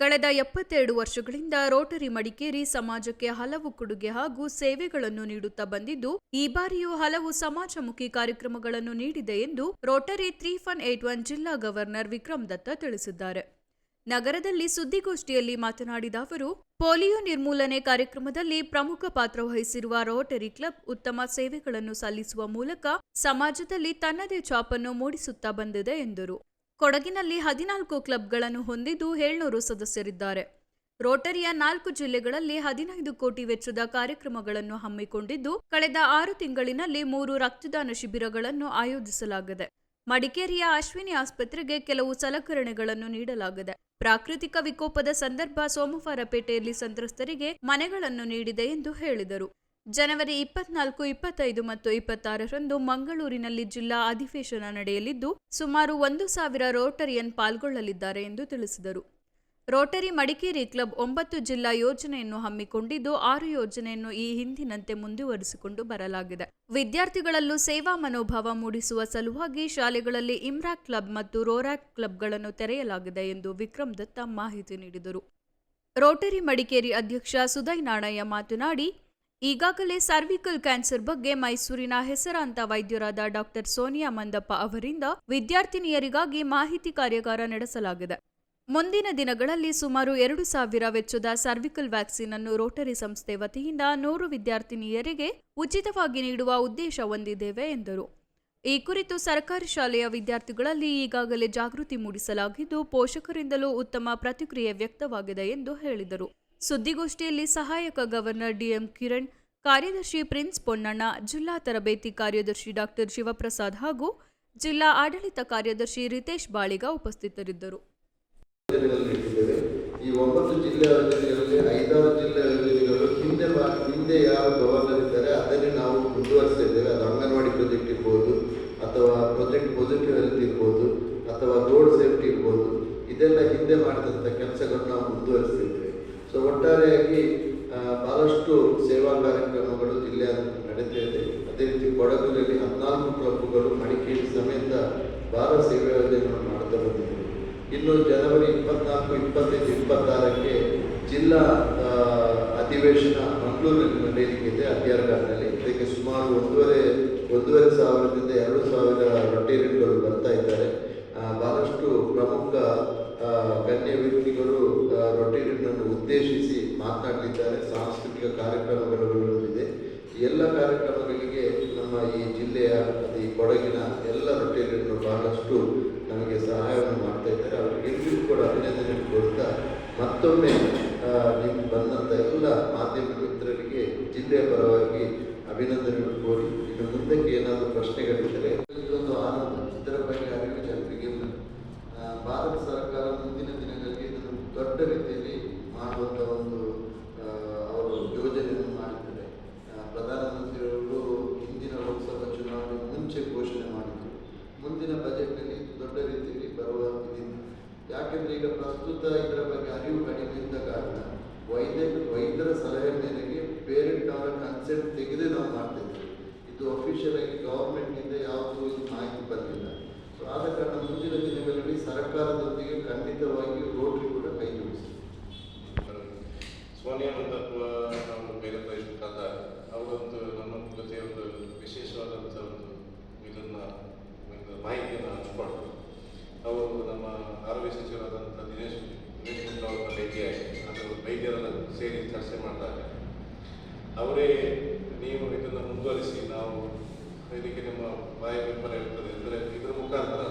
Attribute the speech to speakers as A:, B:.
A: ಕಳೆದ ಎಪ್ಪತ್ತೆರಡು ವರ್ಷಗಳಿಂದ ರೋಟರಿ ಮಡಿಕೇರಿ ಸಮಾಜಕ್ಕೆ ಹಲವು ಕೊಡುಗೆ ಹಾಗೂ ಸೇವೆಗಳನ್ನು ನೀಡುತ್ತಾ ಬಂದಿದ್ದು, ಈ ಬಾರಿಯೂ ಹಲವು ಸಮಾಜಮುಖಿ ಕಾರ್ಯಕ್ರಮಗಳನ್ನು ನೀಡಿದೆ ಎಂದು Rotary three one eight one ಜಿಲ್ಲಾ ಗವರ್ನರ್ ವಿಕ್ರಮ್ ದತ್ತ ತಿಳಿಸಿದ್ದಾರೆ. ನಗರದಲ್ಲಿ ಸುದ್ದಿಗೋಷ್ಠಿಯಲ್ಲಿ ಮಾತನಾಡಿದ ಅವರು, ಪೋಲಿಯೋ ನಿರ್ಮೂಲನೆ ಕಾರ್ಯಕ್ರಮದಲ್ಲಿ ಪ್ರಮುಖ ಪಾತ್ರ ವಹಿಸಿರುವ ರೋಟರಿ ಕ್ಲಬ್ ಉತ್ತಮ ಸೇವೆಗಳನ್ನು ಸಲ್ಲಿಸುವ ಮೂಲಕ ಸಮಾಜದಲ್ಲಿ ತನ್ನದೇ ಛಾಪನ್ನು ಮೂಡಿಸುತ್ತಾ ಬಂದಿದೆ ಎಂದರು. ಕೊಡಗಿನಲ್ಲಿ ಹದಿನಾಲ್ಕು ಕ್ಲಬ್ಗಳನ್ನು ಹೊಂದಿದ್ದು ಏಳ್ನೂರು ಸದಸ್ಯರಿದ್ದಾರೆ. ರೋಟರಿಯ ನಾಲ್ಕು ಜಿಲ್ಲೆಗಳಲ್ಲಿ ಹದಿನೈದು ಕೋಟಿ ವೆಚ್ಚದ ಕಾರ್ಯಕ್ರಮಗಳನ್ನು ಹಮ್ಮಿಕೊಂಡಿದ್ದು, ಕಳೆದ ಆರು ತಿಂಗಳಿನಲ್ಲಿ ಮೂರು ರಕ್ತದಾನ ಶಿಬಿರಗಳನ್ನು ಆಯೋಜಿಸಲಾಗಿದೆ. ಮಡಿಕೇರಿಯ ಅಶ್ವಿನಿ ಆಸ್ಪತ್ರೆಗೆ ಕೆಲವು ಸಲಕರಣೆಗಳನ್ನು ನೀಡಲಾಗಿದೆ. ಪ್ರಾಕೃತಿಕ ವಿಕೋಪದ ಸಂದರ್ಭ ಸೋಮವಾರಪೇಟೆಯಲ್ಲಿ ಸಂತ್ರಸ್ತರಿಗೆ ಮನೆಗಳನ್ನು ನೀಡಿದೆ ಎಂದು ಹೇಳಿದರು. ಜನವರಿ ಇಪ್ಪತ್ನಾಲ್ಕು, ಇಪ್ಪತ್ತೈದು ಮತ್ತು ಇಪ್ಪತ್ತಾರರಂದು ಮಂಗಳೂರಿನಲ್ಲಿ ಜಿಲ್ಲಾ ಅಧಿವೇಶನ ನಡೆಯಲಿದ್ದು, ಸುಮಾರು ಒಂದು ಸಾವಿರ ರೋಟರಿಯನ್ ಪಾಲ್ಗೊಳ್ಳಲಿದ್ದಾರೆ ಎಂದು ತಿಳಿಸಿದರು. ರೋಟರಿ ಮಡಿಕೇರಿ ಕ್ಲಬ್ ಒಂಬತ್ತು ಜಿಲ್ಲಾ ಯೋಜನೆಯನ್ನು ಹಮ್ಮಿಕೊಂಡಿದ್ದು, ಆರು ಯೋಜನೆಯನ್ನು ಈ ಹಿಂದಿನಂತೆ ಮುಂದುವರಿಸಿಕೊಂಡು ಬರಲಾಗಿದೆ. ವಿದ್ಯಾರ್ಥಿಗಳಲ್ಲೂ ಸೇವಾ ಮನೋಭಾವ ಮೂಡಿಸುವ ಸಲುವಾಗಿ ಶಾಲೆಗಳಲ್ಲಿ ಇಮ್ರಾಕ್ ಕ್ಲಬ್ ಮತ್ತು ರೋರಾಕ್ ಕ್ಲಬ್ಗಳನ್ನು ತೆರೆಯಲಾಗಿದೆ ಎಂದು ವಿಕ್ರಮ್ ದತ್ತ ಮಾಹಿತಿ ನೀಡಿದರು. ರೋಟರಿ ಮಡಿಕೇರಿ ಅಧ್ಯಕ್ಷ ಸುದಯ್ ನಾಣಯ್ಯ ಮಾತನಾಡಿ ಈಗಾಗಲೇ ಸರ್ವಿಕಲ್ ಕ್ಯಾನ್ಸರ್ ಬಗ್ಗೆ ಮೈಸೂರಿನ ಹೆಸರಾಂತ ವೈದ್ಯರಾದ ಡಾಕ್ಟರ್ ಸೋನಿಯಾ ಮಂದಪ್ಪ ಅವರಿಂದ ವಿದ್ಯಾರ್ಥಿನಿಯರಿಗಾಗಿ ಮಾಹಿತಿ ಕಾರ್ಯಾಗಾರ ನಡೆಸಲಾಗಿದೆ. ಮುಂದಿನ ದಿನಗಳಲ್ಲಿ ಸುಮಾರು ಎರಡು ಸಾವಿರ ವೆಚ್ಚದ ಸರ್ವಿಕಲ್ ವ್ಯಾಕ್ಸಿನ್ ಅನ್ನು ರೋಟರಿ ಸಂಸ್ಥೆ ವತಿಯಿಂದ ನೂರು ವಿದ್ಯಾರ್ಥಿನಿಯರಿಗೆ ಉಚಿತವಾಗಿ ನೀಡುವ ಉದ್ದೇಶ ಹೊಂದಿದ್ದೇವೆ, ಎಂದರು. ಈ ಕುರಿತು ಸರ್ಕಾರಿ ಶಾಲೆಯ ವಿದ್ಯಾರ್ಥಿಗಳಲ್ಲಿ ಈಗಾಗಲೇ ಜಾಗೃತಿ ಮೂಡಿಸಲಾಗಿದ್ದು, ಪೋಷಕರಿಂದಲೂ ಉತ್ತಮ ಪ್ರತಿಕ್ರಿಯೆ ವ್ಯಕ್ತವಾಗಿದೆ ಎಂದು ಹೇಳಿದರು. ಸುದ್ದಿಗೋಷ್ಠಿಯಲ್ಲಿ ಸಹಾಯಕ ಗವರ್ನರ್ ಡಿಎಂ ಕಿರಣ್, ಕಾರ್ಯದರ್ಶಿ ಪ್ರಿನ್ಸ್ ಪೊನ್ನಣ್ಣ, ಜಿಲ್ಲಾ ತರಬೇತಿ ಕಾರ್ಯದರ್ಶಿ ಡಾಕ್ಟರ್ ಶಿವಪ್ರಸಾದ್ ಹಾಗೂ ಜಿಲ್ಲಾ ಆಡಳಿತ ಕಾರ್ಯದರ್ಶಿ ರಿತೇಶ್ ಬಾಳಿಗ ಉಪಸ್ಥಿತರಿದ್ದರು.
B: ಈ ಒಂಬತ್ತು ಜಿಲ್ಲೆಗಳಲ್ಲಿ ಐದಾರು ಜಿಲ್ಲೆ ಯೋಜನೆಗಳು ಹಿಂದೆ ಹಿಂದೆ ಯಾರು ಗವರ್ನರ್ ಇದ್ದಾರೆ ಅದನ್ನೇ ನಾವು ಮುಂದುವರಿಸ್ತಾ ಇದ್ದೇವೆ. ಅದು ಅಂಗನವಾಡಿ ಪ್ರಾಜೆಕ್ಟ್ ಇರ್ಬೋದು, ಅಥವಾ ಪ್ರಾಜೆಕ್ಟ್ ಪಾಸಿಟಿವ್ ಹೆಲ್ತ್ ಇರ್ಬೋದು, ಅಥವಾ ರೋಡ್ ಸೇಫ್ಟಿ ಇರ್ಬೋದು, ಇದೆಲ್ಲ ಹಿಂದೆ ಮಾಡಿದಂಥ ಕೆಲಸಗಳನ್ನು ನಾವು ಮುಂದುವರಿಸ್ತಾ ಇದ್ದೇವೆ ಸೊ ಒಟ್ಟಾರೆಯಾಗಿ ಆ, ಬಹಳಷ್ಟು ಸೇವಾ ಕಾರ್ಯಕ್ರಮಗಳು ಜಿಲ್ಲೆಯಾದ್ಯಂತ ನಡೀತಾ ಇದೆ ಅದೇ ರೀತಿ ಕೊಡಗಿನಲ್ಲಿ ಹದಿನಾಲ್ಕು ಕ್ಲಬ್ಗಳು ಮಡಿಕೇರಿ ಸಮೇತ ಭಾರ ಸೇವೆ ಮಾಡುತ್ತಾ ಮಾಡ್ತಾ ಬಂದಿದ್ದೇವೆ. ಇನ್ನು ಜನವರಿ ಇಪ್ಪತ್ನಾಲ್ಕು, ಇಪ್ಪತ್ತೈದು, ಇಪ್ಪತ್ತಾರಕ್ಕೆ ಜಿಲ್ಲಾ ಅಧಿವೇಶನ ಮಂಗಳೂರಿನಲ್ಲಿ ನಡೆಯಲಿಕ್ಕಿದೆ. ಅಧ್ಯಾರ್ಗಾರ್ನಲ್ಲಿ ಇದಕ್ಕೆ ಸುಮಾರು ಒಂದೂವರೆ ಒಂದೂವರೆ ಸಾವಿರದಿಂದ ಎರಡು ಸಾವಿರ ರೊಟೇರಿಯನ್ಗಳು ಬರ್ತಾ ಇದ್ದಾರೆ. ಬಹಳಷ್ಟು ಪ್ರಮುಖ ಗಣ್ಯ ವ್ಯಕ್ತಿಗಳು ರೊಟೇರಿಯನ್ನನ್ನು ಉದ್ದೇಶಿಸಿ ಮಾತನಾಡಲಿದ್ದಾರೆ. ಸಾಂಸ್ಕೃತಿಕ ಕಾರ್ಯಕ್ರಮಗಳು ಇದೆ ಎಲ್ಲ ಕಾರ್ಯಕ್ರಮಗಳಿಗೆ ನಮ್ಮ ಈ ಜಿಲ್ಲೆಯ ಈ ಕೊಡಗಿನ ಎಲ್ಲ ರೊಟೇರಿಯನ್ಗಳು ಬಹಳಷ್ಟು ನಮಗೆ ಸಹಾಯವನ್ನು ಮಾಡ್ತಾ ಇದ್ದಾರೆ. ಅವರಿಗೆಲ್ಲರೂ ಕೂಡ ಅಭಿನಂದನೆ ಕೊಡ್ತಾ ಮತ್ತೊಮ್ಮೆ ನಿಮ್ಗೆ ಬಂದಂಥ ಎಲ್ಲ ಮಾಧ್ಯಮ ಮಿತ್ರರಿಗೆ ಜಿಲ್ಲೆಯ ಪರವಾಗಿ ಅಭಿನಂದನೆಗಳು ಕೋರಿ ಇನ್ನು ಮುಂದಕ್ಕೆ ಏನಾದರೂ ಪ್ರಶ್ನೆಗಳಿದ್ದರೆ ಇದೊಂದು ಆನಂದ. ಇದರ ಬಗ್ಗೆ ಅರಿವು ಜನರಿಗೆ ಭಾರತ ಸರ್ಕಾರ ಮುಂದಿನ ದಿನಗಳಲ್ಲಿ ಇದನ್ನು ದೊಡ್ಡ ರೀತಿಯಲ್ಲಿ ಮಾಡುವಂಥ ಒಂದು ಮುಂದಿನ ಬಜೆಟ್ನಲ್ಲಿ ದೊಡ್ಡ ರೀತಿಯಲ್ಲಿ ಬರುವ ಯಾಕೆಂದ್ರೆ ಯಾಕೆಂದರೆ ಈಗ ಪ್ರಸ್ತುತ ಇದರ ಬಗ್ಗೆ ಅರಿವು ಕಡಿಮೆ ಇದ್ದ ಕಾರಣ ವೈದ್ಯ ವೈದ್ಯರ ಸಲಹೆ ಮೇರೆಗೆ ಪೇರೆಂಟ್ ಅವರ ಕನ್ಸೆಂಟ್ ತೆಗೆದೇ ನಾವು ಮಾಡ್ತಿದ್ವಿ ಇದು ಅಫಿಷಿಯಲ್ ಆಗಿ ಗೌರ್ಮೆಂಟ್ನಿಂದ ಯಾವುದೂ ಇದು ಮಾಹಿತಿ ಬಂದಿಲ್ಲ. ಸೊ ಆದ ಕಾರಣ ಮುಂದಿನ ದಿನಗಳಲ್ಲಿ ಸರ್ಕಾರದೊಂದಿಗೆ ಖಂಡಿತವಾಗಿ ರೋಟರಿ ಕೂಡ ಕೈ ಜೋಡಿಸಿ
C: ಸೋನಿಯಾ ಮಂದಪ್ಪ ನಾವು ಪ್ರಯತ್ನಕ್ಕಾದ ಅವರೊಂದು ನಮ್ಮ ಜೊತೆ ಒಂದು ವಿಶೇಷವಾದಂಥ ಒಂದು ಇದನ್ನು ಮಾಹಿತಿಯನ್ನು ಹಂಚ್ಕೊಳ್ತಾರೆ ಅವರು ನಮ್ಮ ಆರೋಗ್ಯ ಸಚಿವರಾದಂಥ ದಿನೇಶ್ ದಿನೇಶ್ ಗುಂಡೂರಾವ್ ಅವರ ಭೇಟಿಯಾಗಿ ಅದು ವೈದ್ಯರನ್ನು ಸೇರಿ ಚರ್ಚೆ ಮಾಡಿದಾಗ ಅವರೇ ನೀವು ಇದನ್ನು ಮುಂದುವರಿಸಿ ನಾವು ಇದಕ್ಕೆ ನಿಮ್ಮ ಬಾಯ ಬೆಂಬಲ ಇರ್ತದೆ. ಅಂದರೆ ಇದರ ಮುಖಾಂತರ